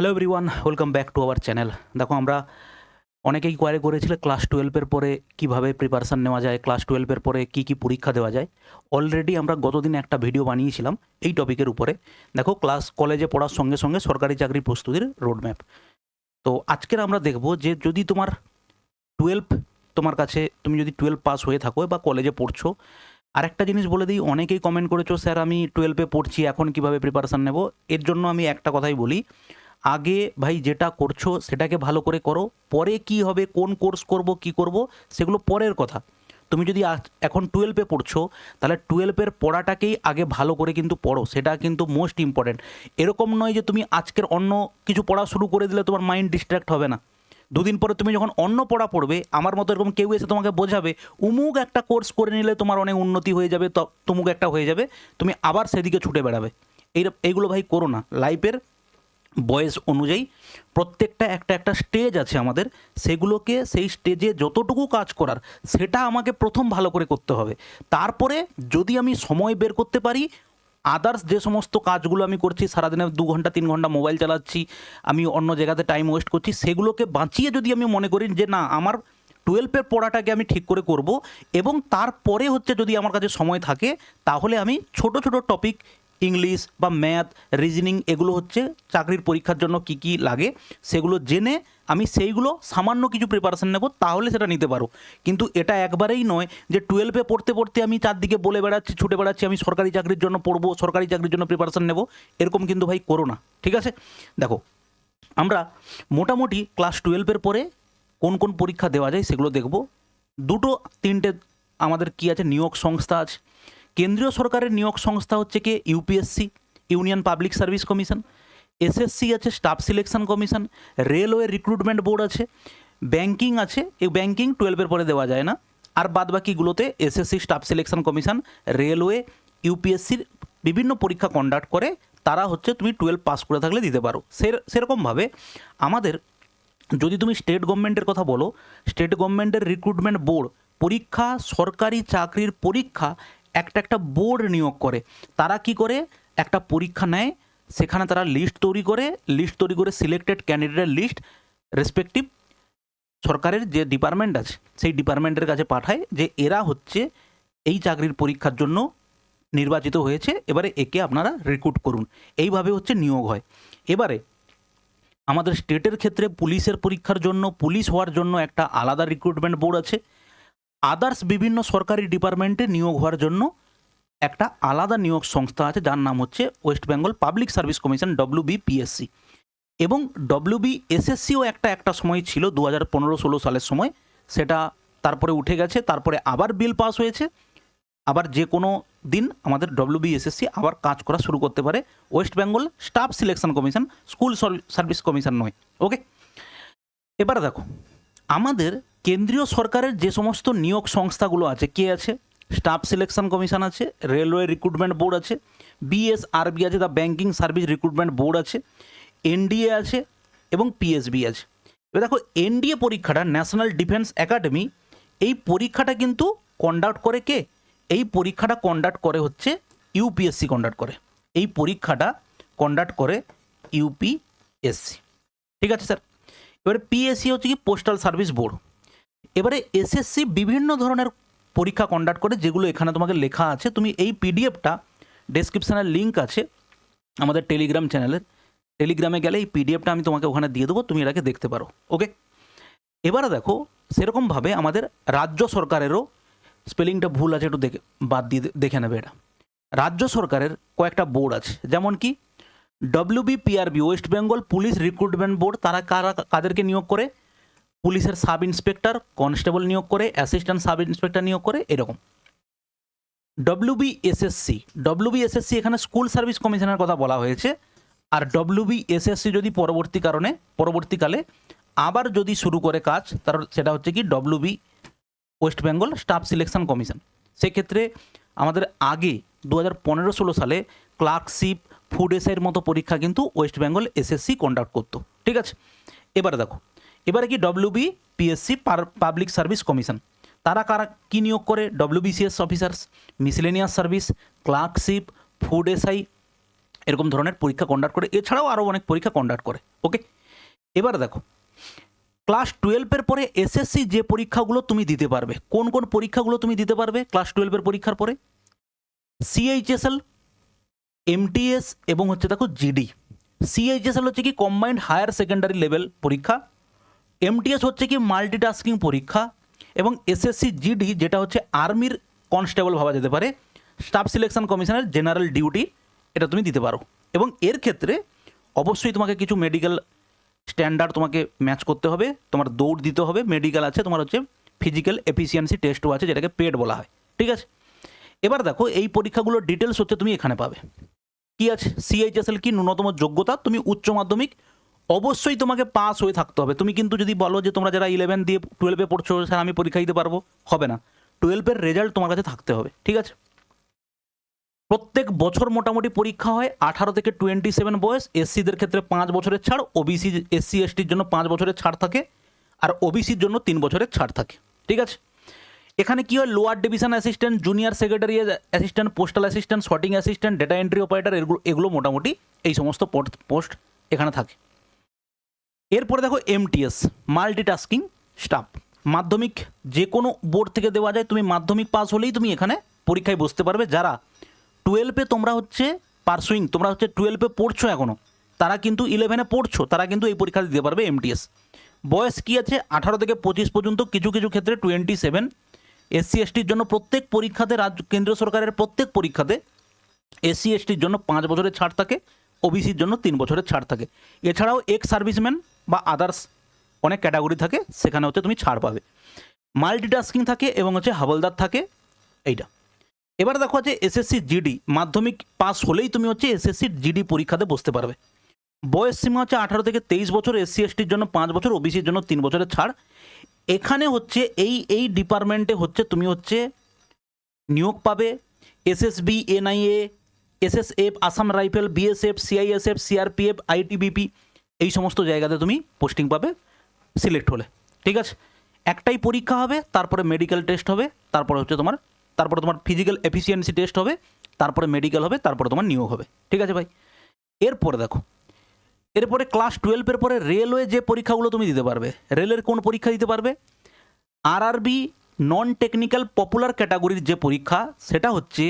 Hello everyone welcome back to our channel দেখো, আমরা অনেকেই কোয়ারি করেছিল ক্লাস টুয়েলভের পরে কীভাবে প্রিপারেশান নেওয়া যায় ক্লাস টুয়েলভের পরে কি কি পরীক্ষা দেওয়া যায়। অলরেডি আমরা গতদিন একটা ভিডিও বানিয়েছিলাম এই টপিকের উপরে। দেখো ক্লাস কলেজে পড়ার সঙ্গে সঙ্গে সরকারি চাকরি প্রস্তুতির রোডম্যাপ তো আজকের আমরা দেখব যে যদি তোমার টুয়েলভ তোমার কাছে, তুমি যদি টুয়েলভ পাস হয়ে থাকো বা কলেজে পড়ছো আর একটা জিনিস বলে দিই, অনেকেই কমেন্ট করেছ, স্যার, আমি টুয়েলভে পড়ছি, এখন কীভাবে প্রিপারেশান নেব? এর জন্য আমি একটা কথাই বলি আগে ভাই যেটা করছ সেটাকে ভালো করে করো। পরে কি হবে, কোন কোর্স করব, কি করব, সেগুলো পরের কথা। তুমি যদি এখন টুয়েলভে পড়ছো, তাহলে টুয়েলভের পড়াটাকেই আগে ভালো করে কিন্তু পড়ো। সেটা কিন্তু মোস্ট ইম্পর্ট্যান্ট এরকম নয় যে তুমি আজকের অন্য কিছু পড়া শুরু করে দিলে তোমার মাইন্ড ডিস্ট্র্যাক্ট হবে না। দুদিন পরে তুমি যখন অন্য পড়া পড়বে, আমার মতো এরকম কেউ এসে তোমাকে বোঝাবে, উমুক একটা কোর্স করে নিলে তোমার অনেক উন্নতি হয়ে যাবে তুমুক একটা হয়ে যাবে, তুমি আবার সেদিকে ছুটে বেড়াবে। এই, এইগুলো ভাই করো না। লাইফের বয়স অনুযায়ী প্রত্যেকটা একটা একটা স্টেজ আছে আমাদের, সেগুলোকে সেই স্টেজে যতটুকু কাজ করার সেটা আমাকে প্রথম ভালো করে করতে হবে। তারপরে যদি আমি সময় বের করতে পারি আদার্স যে সমস্ত কাজগুলো আমি করছি, সারাদিনে দু ঘণ্টা, তিন ঘণ্টা মোবাইল চালাচ্ছি, আমি অন্য জায়গাতে টাইম ওয়েস্ট করছি, সেগুলোকে বাঁচিয়ে যদি আমি মনে করি যে না, আমার টুয়েলভের পড়াটাকে আমি ঠিক করে করব এবং তারপরে হচ্ছে যদি আমার কাছে সময় থাকে, তাহলে আমি ছোট ছোট টপিক ইংলিশ বা ম্যাথ রিজনিং এগুলো হচ্ছে চাকরির পরীক্ষার জন্য কি কি লাগে, সেগুলো জেনে আমি সেইগুলো সামান্য কিছু প্রিপারেশান নেব, তাহলে সেটা নিতে পারো। কিন্তু এটা একবারেই নয় যে টুয়েলভে পড়তে পড়তে আমি চারদিকে বলে বেড়াচ্ছি, ছুটে বেড়াচ্ছি, আমি সরকারি চাকরির জন্য পড়ব, সরকারি চাকরির জন্য প্রিপারেশন নেব, এরকম কিন্তু ভাই করো না, ঠিক আছে? দেখো, আমরা মোটামুটি ক্লাস টুয়েলভের পরে কোন কোন পরীক্ষা দেওয়া যায় সেগুলো দেখব। দুটো তিনটে আমাদের কি আছে, নিয়োগ সংস্থা আছে কেন্দ্রীয় সরকারের নিয়োগ সংস্থা হচ্ছে কি UPSC union public service commission SSC আছে staff selection commission railway recruitment board আছে ব্যাংকিং আছে, এই ব্যাংকিং টুয়েলভের পরে দেওয়া যায় না। আর বাদ বাকিগুলোতে SSC staff selection commission railway ইউপিএসসির বিভিন্ন পরীক্ষা কন্ডাক্ট করে, তারা হচ্ছে তুমি টুয়েলভ পাস করে থাকলে দিতে পারো। সেরকমভাবে আমাদের যদি তুমি স্টেট গভর্নমেন্টের কথা বলো স্টেট গভর্নমেন্টের রিক্রুটমেন্ট বোর্ড পরীক্ষা, সরকারি চাকরির পরীক্ষা একটা একটা বোর্ড নিয়োগ করে। তারা কি করে? একটা পরীক্ষা নেয়, সেখানে তারা লিস্ট তৈরি করে লিস্ট তৈরি করে সিলেক্টেড ক্যান্ডিডেটের লিস্ট রেসপেক্টিভ সরকারের যে ডিপার্টমেন্ট আছে, সেই ডিপার্টমেন্টের কাছে পাঠায় যে এরা হচ্ছে এই চাকরির পরীক্ষার জন্য নির্বাচিত হয়েছে, এবারে একে আপনারা রিক্রুট করুন। এইভাবে হচ্ছে নিয়োগ হয়। এবারে আমাদের স্টেটের ক্ষেত্রে পুলিশের পরীক্ষার জন্য, পুলিশ হওয়ার জন্য একটা আলাদা রিক্রুটমেন্ট বোর্ড আছে। আদার্স বিভিন্ন সরকারি ডিপার্টমেন্টে নিয়োগ হওয়ার জন্য একটা আলাদা নিয়োগ সংস্থা আছে, যার নাম হচ্ছে West Bengal public service commission W BPSC এবং ডব্লিউ বিএসএসসিও একটা একটা সময় ছিল দু হাজার পনেরো ষোলো সালের সময়। সেটা তারপরে উঠে গেছে, তারপরে আবার বিল পাস হয়েছে। আবার যে কোনো দিন আমাদের ডব্লিউ বিএসএসসি আবার কাজ করা শুরু করতে পারে। West Bengal staff selection commission, school service commission নয়, ওকে? এবারে দেখো, আমাদের কেন্দ্রীয় সরকারের যে সমস্ত নিয়োগ সংস্থাগুলো আছে, কে আছে? স্টাফ সিলেকশন কমিশন আছে, রেলওয়ে রিক্রুটমেন্ট বোর্ড আছে, বিএসআরবি আছে, the banking service recruitment board আছে, এনডিএ আছে এবং পিএসবি আছে। এবার দেখো, এনডিএ পরীক্ষাটা, ন্যাশনাল ডিফেন্স একাডেমি, এই পরীক্ষাটা কিন্তু কন্ডাক্ট করে কে? এই পরীক্ষাটা কন্ডাক্ট করে হচ্ছে ইউপিএসসি কন্ডাক্ট করে। এই পরীক্ষাটা কন্ডাক্ট করে ইউপিএসসি। ঠিক আছে, স্যার? এবারে পিএসসি হচ্ছে কি পোস্টাল সার্ভিস বোর্ড এবারে এসএসসি বিভিন্ন ধরনের পরীক্ষা কন্ডাক্ট করে, যেগুলো এখানে তোমাকে লেখা আছে। তুমি এই পিডিএফটা ডেসক্রিপশানের লিঙ্ক আছে আমাদের টেলিগ্রাম চ্যানেলের টেলিগ্রামে গেলে এই পিডিএফটা আমি তোমাকে ওখানে দিয়ে দেবো, তুমি এটাকে দেখতে পারো ওকে এবারে দেখো, সেরকমভাবে আমাদের রাজ্য সরকারেরও স্পেলিংটা ভুল আছে, একটু দেখে, বাদ দিয়ে দেখে নেবে এটা। রাজ্য সরকারের কয়েকটা বোর্ড আছে, যেমন কি WBPRB West Bengal police recruitment board তারা কারা, কাদেরকে নিয়োগ করে? পুলিশের সাব ইন্সপেক্টর, কনস্টেবল নিয়োগ করে, অ্যাসিস্ট্যান্ট সাব ইন্সপেক্টর নিয়োগ করে, এরকম। W B S S C W B S S C এখানে স্কুল সার্ভিস কমিশনের কথা বলা হয়েছে। আর ডব্লিউবিএসএসসি যদি পরবর্তী কারণে, পরবর্তীকালে আবার যদি শুরু করে কাজ, তার সেটা হচ্ছে কি WB West Bengal staff selection commission সেক্ষেত্রে আমাদের আগে দু হাজার পনেরো ষোলো সালে ক্লার্কশিপ ফুড এসের মতো পরীক্ষা কিন্তু ওয়েস্ট বেঙ্গল এসএসসি কন্ডাক্ট করতো। ঠিক আছে? এবারে দেখো এবারে কি WB PSC public service commission তারা কারা, কী নিয়োগ করে? WBCS officers miscellaneous service clerkship food SI এরকম ধরনের পরীক্ষা কন্ডাক্ট করে। এছাড়াও আরও অনেক পরীক্ষা কন্ডাক্ট করে ওকে এবার দেখো ক্লাস টুয়েলভের পরে এসএসসি যে পরীক্ষাগুলো তুমি দিতে পারবে, কোন কোন পরীক্ষাগুলো তুমি দিতে পারবে ক্লাস টুয়েলভের পরীক্ষার পরে? সিএইচএসএল এমটিএস এবং হচ্ছে দেখো জিডি সিএইচএসএল হচ্ছে কি কম্বাইন্ড হায়ার সেকেন্ডারি লেভেল পরীক্ষা এমটিএস হচ্ছে কি মাল্টিটাস্কিং পরীক্ষা এবং এসএসসি জিডি যেটা হচ্ছে আর্মির কনস্টেবল ভাবা যেতে পারে স্টাফ সিলেকশন কমিশনের জেনারেল ডিউটি এটা তুমি দিতে পারো। এবং এর ক্ষেত্রে অবশ্যই তোমাকে কিছু মেডিকেল স্ট্যান্ডার্ড তোমাকে ম্যাচ করতে হবে, তোমার দৌড় দিতে হবে মেডিকেল আছে, তোমার হচ্ছে ফিজিক্যাল এফিসিয়েন্সি টেস্টও আছে, যেটাকে পেড বলা হয়, ঠিক আছে? এবার দেখো, এই পরীক্ষাগুলোর ডিটেলস হচ্ছে তুমি এখানে পাবে। কি আছে? সিএইচএসএল কি ন্যূনতম যোগ্যতা? তুমি উচ্চ মাধ্যমিক অবশ্যই তোমাকে পাস হয়ে থাকতে হবে। তুমি কিন্তু যদি বলো যে তোমরা যারা ইলেভেন দিয়ে টুয়েলভে পড়ছো, স্যার আমি পরীক্ষা দিতে পারব, হবে না। টুয়েলভের রেজাল্ট তোমার কাছে থাকতে হবে, ঠিক আছে? প্রত্যেক বছর মোটামুটি পরীক্ষা হয় আঠারো থেকে টোয়েন্টি সেভেন বয়স এসসিদের ক্ষেত্রে পাঁচ বছরের ছাড় ওবিসি এসসি এসটির জন্য পাঁচ বছরের ছাড় থাকে, আর ওবিসির জন্য তিন বছরের ছাড় থাকে, ঠিক আছে? এখানে কী হয় lower division assistant junior secretary assistant postal assistant sorting assistant data entry operator এগুলো এগুলো মোটামুটি এই সমস্ত পোস্ট এখানে থাকে। এরপরে দেখো এমটিএস মাল্টিটাস্কিং স্টাফ মাধ্যমিক যে কোনো বোর্ড থেকে দেওয়া যায়, তুমি মাধ্যমিক পাস হলেই তুমি এখানে পরীক্ষায় বসতে পারবে। যারা টুয়েলভে তোমরা হচ্ছে পার্সুইং তোমরা হচ্ছে টুয়েলভে পড়ছো এখনও তারা কিন্তু ইলেভেনে পড়ছো, তারা কিন্তু এই পরীক্ষা দিতে পারবে এমটিএস বয়স কী আছে? আঠারো থেকে পঁচিশ পর্যন্ত কিছু কিছু ক্ষেত্রে টোয়েন্টি সেভেন এসসি এসটির জন্য প্রত্যেক পরীক্ষাতে রাজ্য, কেন্দ্রীয় সরকারের প্রত্যেক পরীক্ষাতে এসসি এসটির জন্য পাঁচ বছরের ছাড় থাকে ওবিসির জন্য তিন বছরের ছাড় থাকে। এছাড়াও এক্স সার্ভিসম্যান বা আদার্স অনেক ক্যাটাগরি থাকে, সেখানে হচ্ছে তুমি ছাড় পাবে। মাল্টিটাস্কিং থাকে এবং হচ্ছে হাবলদার থাকে, এইটা। এবার দেখো আছে এসএসসি জিডি মাধ্যমিক পাস হলেই তুমি হচ্ছে এসএসসি জিডি পরীক্ষাতে বসতে পারবে। বয়স সীমা হচ্ছে আঠারো থেকে তেইশ বছর এসসি এসটির জন্য পাঁচ বছর ওবিসির জন্য তিন বছরের ছাড়। এখানে হচ্ছে এই এই ডিপার্টমেন্টে হচ্ছে তুমি হচ্ছে নিয়োগ পাবে। SSB NIA SSF Assam rifle BSF CISF CRPF ITBP এই সমস্ত জায়গাতে তুমি পোস্টিং পাবে সিলেক্ট হলে, ঠিক আছে? একটাই পরীক্ষা হবে, তারপরে মেডিকেল টেস্ট হবে, তারপরে হচ্ছে তোমার, তারপরে তোমার ফিজিক্যাল এফিসিয়েন্সি টেস্ট হবে, তারপরে মেডিকেল হবে, তারপরে তোমার নিয়োগ হবে, ঠিক আছে ভাই? এরপরে দেখো, এরপরে ক্লাস টুয়েলভের পরে রেলওয়ে যে পরীক্ষাগুলো তুমি দিতে পারবে রেলের কোন পরীক্ষা দিতে পারবে? আরআরবি নন টেকনিক্যাল পপুলার ক্যাটাগরির যে পরীক্ষা, সেটা হচ্ছে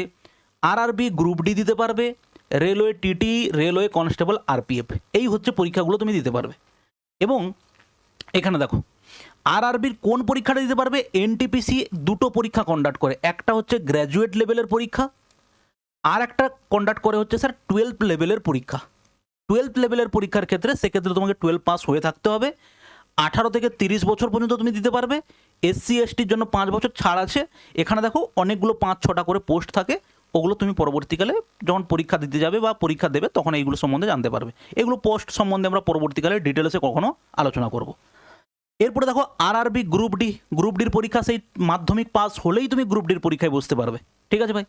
আরআরবি গ্রুপ ডি দিতে পারবে railway TT, railway constable, RPF. এই হচ্ছে পরীক্ষাগুলো তুমি দিতে পারবে। এবং এখানে দেখো আরআরবির কোন পরীক্ষাটা দিতে পারবে? এনটিপিসি দুটো পরীক্ষা কন্ডাক্ট করে। একটা হচ্ছে গ্র্যাজুয়েট লেভেলের পরীক্ষা, আর একটা কন্ডাক্ট করে হচ্ছে স্যার টুয়েলভ লেভেলের পরীক্ষা। টুয়েলভ লেভেলের পরীক্ষার ক্ষেত্রে সেক্ষেত্রে তোমাকে টুয়েলভ পাস হয়ে থাকতে হবে। আঠারো থেকে তিরিশ বছর পর্যন্ত তুমি দিতে পারবে। এসসি, এসটির জন্য পাঁচ বছর ছাড় আছে। এখানে দেখো অনেকগুলো পাঁচ ছটা করে পোস্ট থাকে। ওগুলো তুমি পরবর্তীকালে যখন পরীক্ষা দিতে যাবে বা পরীক্ষা দেবে, তখন এইগুলো সম্বন্ধে জানতে পারবে। এগুলো পোস্ট সম্বন্ধে আমরা পরবর্তীকালে ডিটেলসে কখনো আলোচনা করব। এরপরে দেখো আরআরবি গ্রুপ ডি গ্রুপ ডির পরীক্ষা সেই মাধ্যমিক পাস হলেই তুমি গ্রুপ ডির পরীক্ষায় বসতে পারবে। ঠিক আছে ভাই?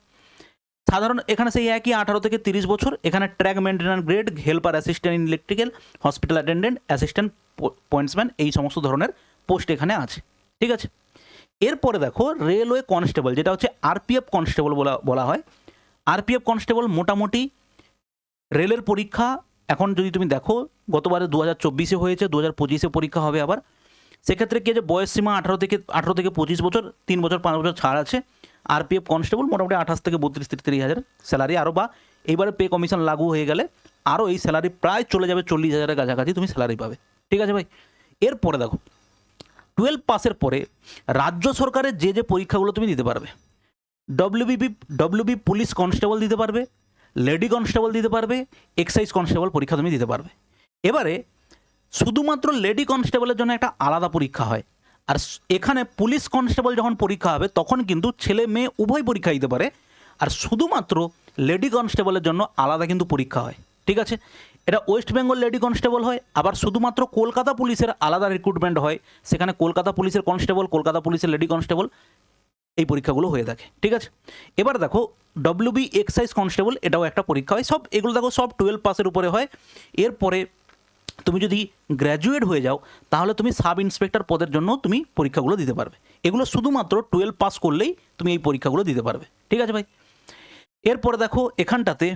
সাধারণ এখানে সেই একই আঠারো থেকে তিরিশ বছর, এখানে track maintenance grade helper assistant in electrical hospital attendant assistant pointsman এই সমস্ত ধরনের পোস্ট এখানে আছে। ঠিক আছে? এরপরে দেখো রেলওয়ে কনস্টেবল, যেটা হচ্ছে আরপিএফ কনস্টেবল বলা বলা হয়। আরপিএফ কনস্টেবল মোটামুটি রেলের পরীক্ষা, এখন যদি তুমি দেখো, গতবারে দু হাজার চব্বিশে হয়েছে দু হাজার পঁচিশে পরীক্ষা হবে আবার। সেক্ষেত্রে কি যে বয়স সীমা আঠারো থেকে আঠারো থেকে পঁচিশ বছর, তিন বছর, পাঁচ বছর ছাড় আছে। আরপিএফ কনস্টেবল মোটামুটি আঠাশ থেকে বত্রিশ, তেত্রিশ হাজার স্যালারি আরও বা, এইবারে পে কমিশন লাগু হয়ে গেলে আরও এই স্যালারি প্রায় চলে যাবে চল্লিশ হাজারের কাছাকাছি তুমি স্যালারি পাবে। ঠিক আছে ভাই? এরপরে দেখো টুয়েলভ পাসের পরে রাজ্য সরকারের যে যে পরীক্ষাগুলো তুমি দিতে পারবে ডব্লিউবিপি ডব্লিউবি পুলিশ কনস্টেবল দিতে পারবে, লেডি কনস্টেবল দিতে পারবে, এক্সাইজ কনস্টেবল পরীক্ষা তুমি দিতে পারবে। এবারে শুধুমাত্র লেডি কনস্টেবলের জন্য একটা আলাদা পরীক্ষা হয়, আর এখানে পুলিশ কনস্টেবল যখন পরীক্ষা হবে, তখন কিন্তু ছেলে মেয়ে উভয় পরীক্ষা দিতে পারে, আর শুধুমাত্র লেডি কনস্টেবলের জন্য আলাদা কিন্তু পরীক্ষা হয়, ঠিক আছে? এটা ওয়েস্ট বেঙ্গল লেডি কনস্টেবল হয়, আবার শুধুমাত্র কলকাতা পুলিশের আলাদা রিক্রুটমেন্ট হয়। সেখানে কলকাতা পুলিশের কনস্টেবল, কলকাতা পুলিশের লেডি কনস্টেবল, এই পরীক্ষাগুলো হয়ে থাকে, ঠিক আছে? এবার দেখো ডব্লিউবি এক্সাইজ কনস্টেবল এটাও একটা পরীক্ষা হয়। সব, এগুলো দেখো, সব টুয়েলভ পাসের উপরে হয়। এরপরে তুমি যদি গ্র্যাজুয়েট হয়ে যাও, তাহলে তুমি সাব ইন্সপেক্টর পদের জন্য তুমি পরীক্ষাগুলো দিতে পারবে। এগুলো শুধুমাত্র টুয়েলভ পাস করলেই তুমি এই পরীক্ষাগুলো দিতে পারবে, ঠিক আছে ভাই? এরপরে দেখো, এখানটাতে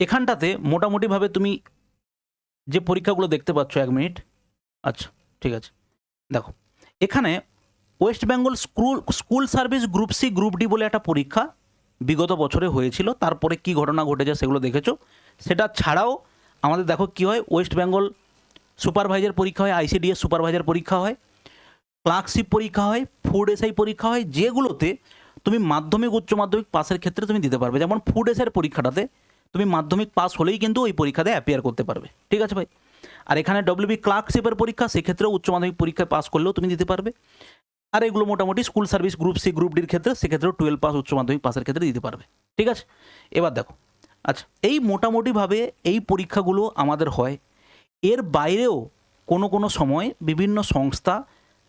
এখানটাতে মোটামুটিভাবে তুমি যে পরীক্ষাগুলো দেখতে পাচ্ছ, এক মিনিট। আচ্ছা ঠিক আছে। দেখো, এখানে West Bengal school school service group C, group D বলে একটা পরীক্ষা বিগত বছরে হয়েছিল। তারপরে কি ঘটনা ঘটেছে সেগুলো দেখেছ। সেটা ছাড়াও আমাদের দেখো কি হয়, ওয়েস্ট বেঙ্গল সুপারভাইজার পরীক্ষা হয়, আইসিডিএস সুপারভাইজার পরীক্ষা হয়, ক্লার্কশিপ পরীক্ষা হয়, ফুড এসআই পরীক্ষা হয়, যেগুলোতে তুমি মাধ্যমিক, উচ্চ মাধ্যমিক পাশের ক্ষেত্রে তুমি দিতে পারবে। যেমন ফুড এসআইয়ের পরীক্ষাটাতে তুমি মাধ্যমিক পাস হলেই কিন্তু ওই পরীক্ষাতে অ্যাপিয়ার করতে পারবে। ঠিক আছে ভাই? আর এখানে ডব্লিউবি ক্লার্কশিপের পরীক্ষা, সেক্ষেত্রেও উচ্চ মাধ্যমিক পরীক্ষায় পাস করলেও তুমি দিতে পারবে। আর এগুলো মোটামুটি school service group C group ডির ক্ষেত্রে, সেক্ষেত্রেও টুয়েলভ পাস উচ্চ মাধ্যমিক পাসের ক্ষেত্রে দিতে পারবে। ঠিক আছে? এবার দেখো। আচ্ছা এই মোটামুটিভাবে এই পরীক্ষাগুলো আমাদের হয়। এর বাইরেও কোনো কোনো সময় বিভিন্ন সংস্থা,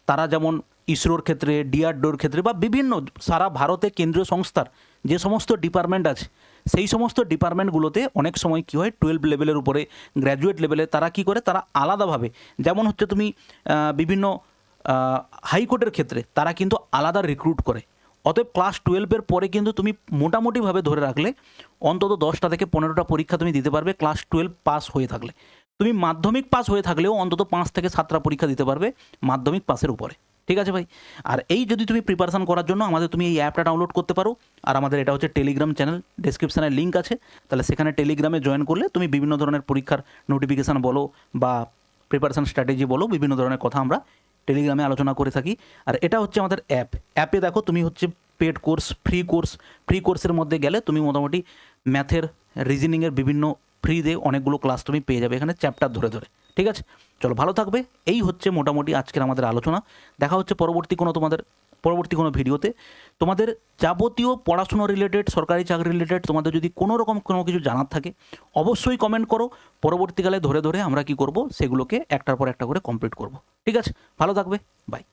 তারা যেমন ইসরোর ক্ষেত্রে ডিআরডোর ক্ষেত্রে বা বিভিন্ন সারা ভারতে কেন্দ্রীয় সংস্থার যে সমস্ত ডিপার্টমেন্ট আছে সেই সমস্ত ডিপার্টমেন্টগুলোতে অনেক সময় কী হয় টুয়েলভ লেভেলের উপরে গ্র্যাজুয়েট লেভেলে তারা কি করে, তারা আলাদাভাবে, যেমন হচ্ছে তুমি বিভিন্ন হাইকোর্টের ক্ষেত্রে তারা কিন্তু আলাদা রিক্রুট করে। অতএব ক্লাস টুয়েলভের পরে কিন্তু তুমি মোটামুটিভাবে ধরে রাখলে, অন্তত দশটা থেকে পনেরোটা পরীক্ষা তুমি দিতে পারবে ক্লাস টুয়েলভ পাস হয়ে থাকলে। তুমি মাধ্যমিক পাস হয়ে থাকলেও অন্তত পাঁচ থেকে সাতটা পরীক্ষা দিতে পারবে, মাধ্যমিক পাসের উপরে। ঠিক আছে ভাই? আর এই যদি তুমি প্রিপারেশন করার জন্য আমাদের তুমি এই অ্যাপটা ডাউনলোড করতে পারো, আর আমাদের এটা হচ্ছে টেলিগ্রাম চ্যানেল ডেসক্রিপশানে লিঙ্ক আছে, তাহলে সেখানে টেলিগ্রামে জয়েন করলে তুমি বিভিন্ন ধরনের পরীক্ষার নোটিফিকেশান বলো বা প্রিপারেশান স্ট্র্যাটেজি বলো, বিভিন্ন ধরনের কথা আমরা টেলিগ্রামে আলোচনা করে থাকি। আর এটা হচ্ছে আমাদের অ্যাপ অ্যাপে দেখো তুমি হচ্ছে paid course free course free কোর্সের মধ্যে গেলে তুমি মোটামুটি ম্যাথের রিজনিংয়ের বিভিন্ন ফ্রিতে অনেকগুলো ক্লাস তুমি পেয়ে যাবে এখানে চ্যাপ্টার ধরে ধরে। ঠিক আছে? চলো, ভালো থাকবে। এই হচ্ছে মোটামুটি আজকের আমাদের আলোচনা। দেখা হচ্ছে পরবর্তী কোনো তোমাদের, পরবর্তী কোনো ভিডিওতে। তোমাদের যাবতীয় পড়াশুনো রিলেটেড সরকারি চাকরি রিলেটেড তোমাদের যদি কোনো রকম কোনো কিছু জানার থাকে, অবশ্যই কমেন্ট করো। পরবর্তীকালে ধরে ধরে আমরা কি করব, সেগুলোকে একটার পর একটা করে কমপ্লিট করব। ঠিক আছে? ভালো থাকবে। বাই